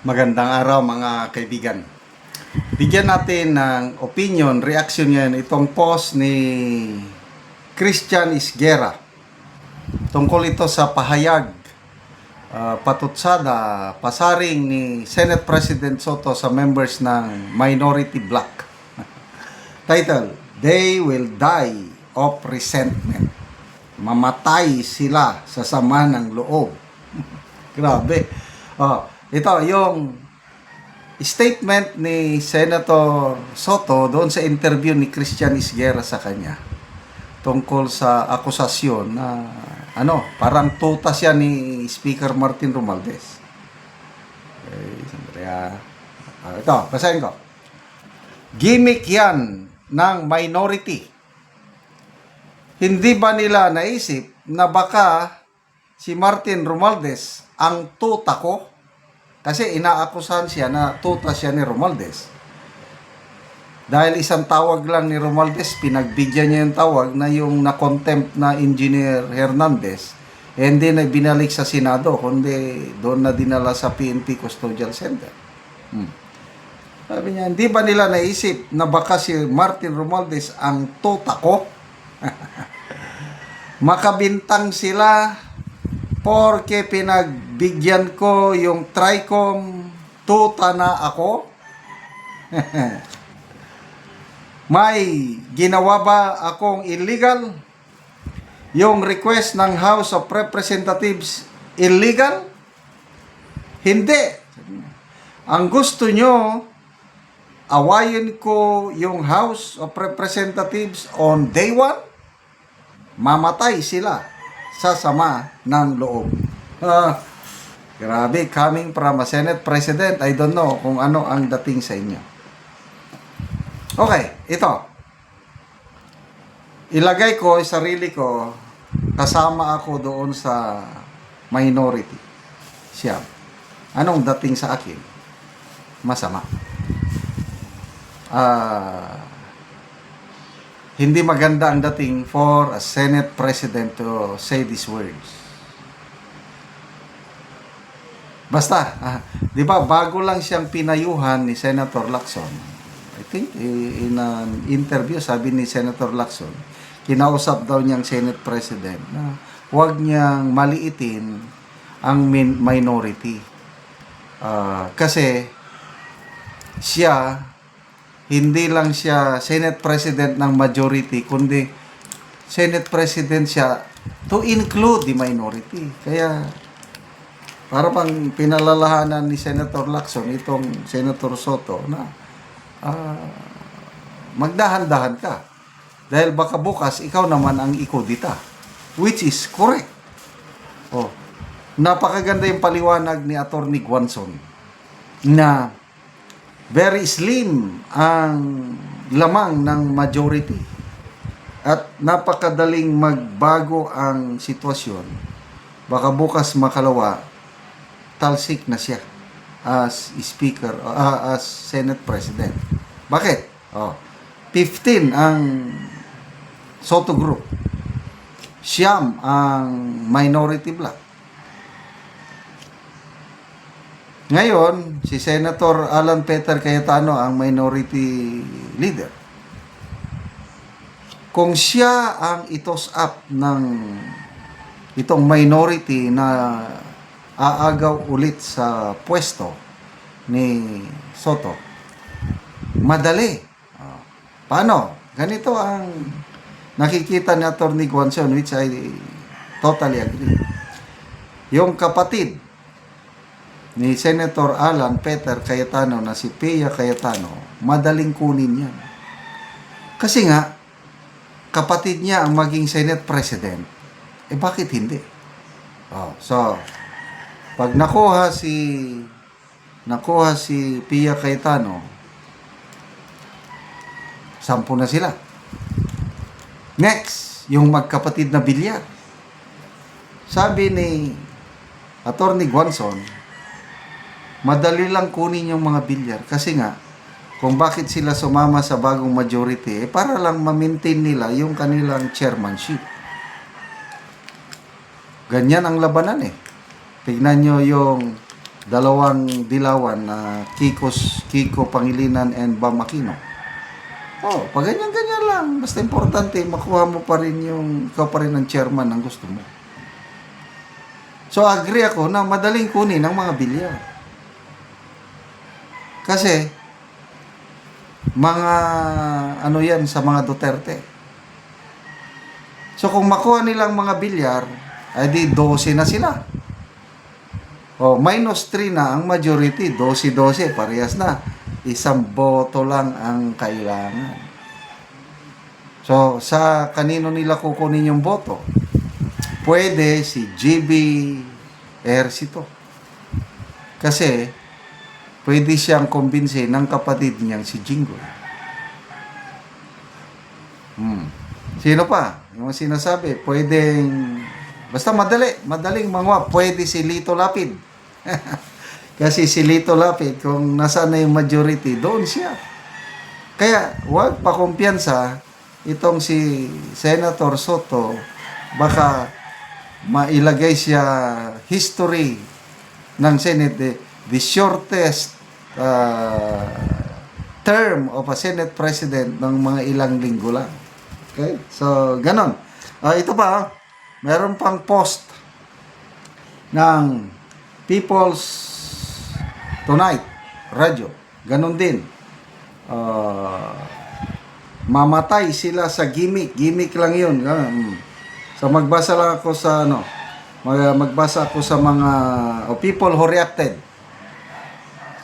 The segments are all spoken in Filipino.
Magandang araw mga kaibigan. Bigyan natin ng opinion, reaction ngayon itong post ni Christian Isguera. Tungkol ito sa pahayag, ah, patutsada, pasaring ni Senate President Soto sa members ng minority bloc. Title, They Will Die of Resentment. Mamatay sila sa sama ng loob. Grabe. Oh, ito yung statement ni Senator Soto doon sa interview ni Christian Isguera sa kanya tungkol sa akusasyon na ano, parang tuta siya ni Speaker Martin Romualdez. Okay, ah. Ah, ito, basahin ko. Gimmick yan ng minority. Hindi ba nila naisip na baka si Martin Romualdez ang tuta ko? Kasi inaakusahan siya na tuta siya ni Romualdez. Dahil isang tawag lang ni Romualdez, pinagbigyan niya yung tawag na yung na-contempt na Engineer Hernandez, eh, hindi na binalik sa Senado, kundi doon na dinala sa PNP Custodial Center. Hmm. Sabi niya, hindi ba nila naisip na baka si Martin Romualdez ang tuta ko? Makabintang sila porque pinagbigyan ko yung TRICOM tuta na ako. May ginawa ba akong illegal? Yung request ng House of Representatives illegal? Hindi. Ang gusto nyo, awayin ko yung House of Representatives on day one, mamatay sila sa sama ng loob. Ah, grabe, coming from a Senate President, I don't know kung ano ang dating sa inyo. Okay, ito. Ilagay ko sarili ko, kasama ako doon sa minority. Siya. Anong dating sa akin? Masama. Ah, hindi maganda ang dating for a Senate President to say these words. Basta, ah, di ba, bago lang siyang pinayuhan ni Senator Lacson, I think eh, in an interview, sabi ni Senator Lacson, kinausap daw niyang Senate President na huwag niyang maliitin ang min- minority. Ah, kasi siya, hindi lang siya Senate President ng majority, kundi Senate President siya to include the minority. Kaya, para pang pinalalahanan ni Senator Lacson, itong Senator Soto, na ah, magdahan-dahan ka. Dahil baka bukas, ikaw naman ang ikodita. Which is correct. Oh, napakaganda yung paliwanag ni Attorney Guanson na very slim ang lamang ng majority at napakadaling magbago ang sitwasyon. Baka bukas makalawa, talsik na siya as speaker, uh, as Senate President. Bakit? Oh, 15 ang Soto Group. Siyam ang minority bloc. Ngayon, si Senator Alan Peter Cayetano ang minority leader. Kung siya ang itos up ng itong minority na aagaw ulit sa pwesto ni Soto, madali. Paano? Ganito ang nakikita ni Atty. Guanzon which I totally agree. Yung kapatid ni Senator Alan Peter Cayetano na si Pia Cayetano, madaling kunin yan. Kasi nga, kapatid niya ang maging Senate President. Eh bakit hindi? Oh, so, pag nakuha si nakuha si Pia Cayetano, sampu na sila. Next, yung magkapatid na bilyar. Sabi ni Attorney Guanzon, madali lang kunin yung mga bilyar kasi nga kung bakit sila sumama sa bagong majority eh, para lang ma-maintain nila yung kanilang chairmanship. Ganyan ang labanan eh. Tignan nyo yung dalawang dilawan na Kikos, Kiko Pangilinan and Bam Aquino. Oh, pag ganyan-ganyan lang. Basta importante, makuha mo pa rin yung, ikaw pa rin ang chairman ng gusto mo. So, agree ako na madaling kunin ng mga bilyar. Kasi, mga, ano yan, sa mga Duterte. So, kung makuha nilang mga bilyar, ay di 12 na sila. O, minus 3 na ang majority, 12-12, parehas na. Isang boto lang ang kailangan. So, sa kanino nila kukunin yung boto? Pwede si GB Ercito. Kasi, pwede siyang kumbinse ng kapatid niyang si Jingoy. Hmm. Sino pa? Yung sinasabi, pwedeng... Basta madali, madaling mga pwede si Lito Lapid. Kasi si Lito Lapid, kung nasaan na yung majority, doon siya. Kaya, huwag pa kumpiyansa itong si Senator Soto, baka mailagay siya history ng Senate, the shortest uh, term of a Senate President ng mga ilang linggo lang. Okay? So, ganon. Ah, ito pa, meron pang post ng People's Tonight Radio. Ganon din. Ah, mamatay sila sa gimmick. Gimmick lang yun. Ganon. Mm. So, magbasa lang ako sa ano, mag- magbasa ako sa mga oh, people who reacted.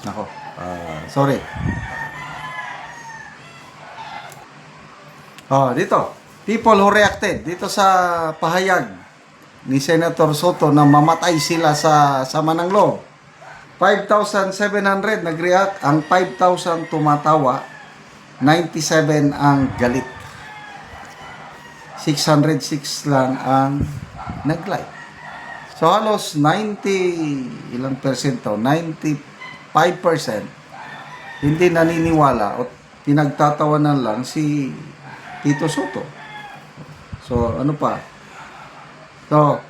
Nako, Uh, sorry. Oh, dito. People who reacted dito sa pahayag ni Senator Soto na mamatay sila sa sama ng loob. 5,700 nag-react, ang 5,000 tumatawa, 97 ang galit. 606 lang ang nag-like. So halos 90 ilang persento, 90 5% hindi naniniwala o pinagtatawanan lang si Tito Soto. So, ano pa? So,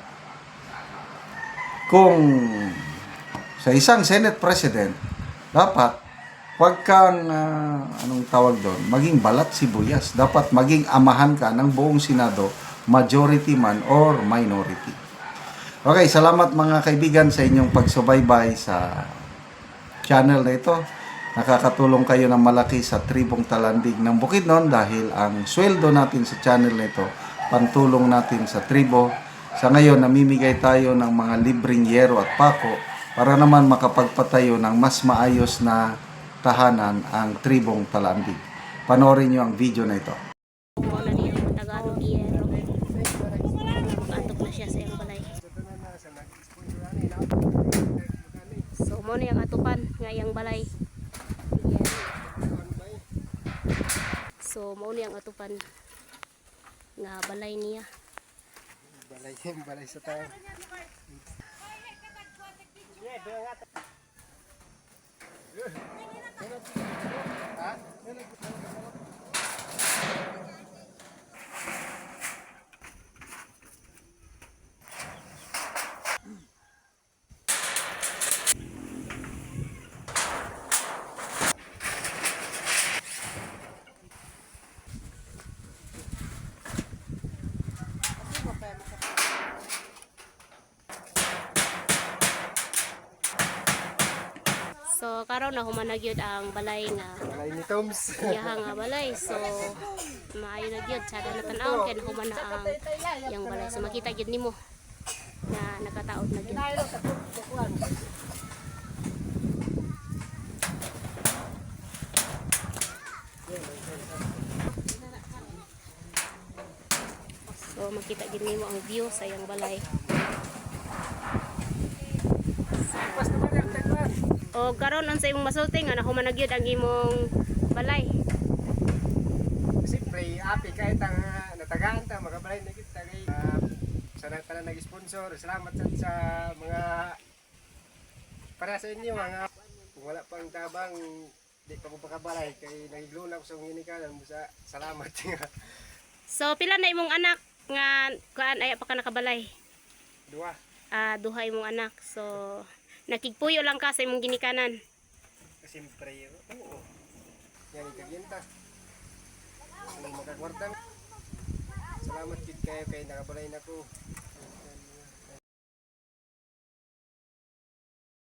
kung sa isang Senate President, dapat huwag kang, uh, anong tawag doon, maging balat si sibuyas. Dapat maging amahan ka ng buong Senado, majority man or minority. Okay, salamat mga kaibigan sa inyong pagsubaybay sa channel na ito. Nakakatulong kayo ng malaki sa tribong talandig ng Bukidnon dahil ang sweldo natin sa channel na ito, pantulong natin sa tribo. Sa ngayon, namimigay tayo ng mga libreng yero at pako para naman makapagpatayo ng mas maayos na tahanan ang tribong talandig. Panoorin nyo ang video na ito. So, mo yung atupan nga iyang balay. So, mo na yung atupan nga balay niya. balay balay sa tao So, karon na humanag yun ang balay nga balay ni Toms iyaha nga balay. So, maayo na gyud sada na tan-aw kay human na ang yang balay. So, makita gyud nimo na nakataod na gyud. So, makita gyud nimo ang view sa iyang balay. O karon ang sa imong masulti nga nahuman na gyud ang imong balay. siyempre api kahit ang ah, natagaan ta magabalay na kita kay uh, sa pala nag-sponsor salamat sa, sa mga para sa inyo mga kung wala pang tabang di pa ko pakabalay kay nagigluna ko sa nginikalan mo sa salamat nga So pila na imong anak nga kuan ay pa ka nakabalay? duwa Ah, duha imong anak. So Nakigpuyo lang ka sa imong ginikanan. Siyempre, oo. Yan ikagyenta. Anong magkagwardan. Salamat kid kayo kay nakabalay na ko.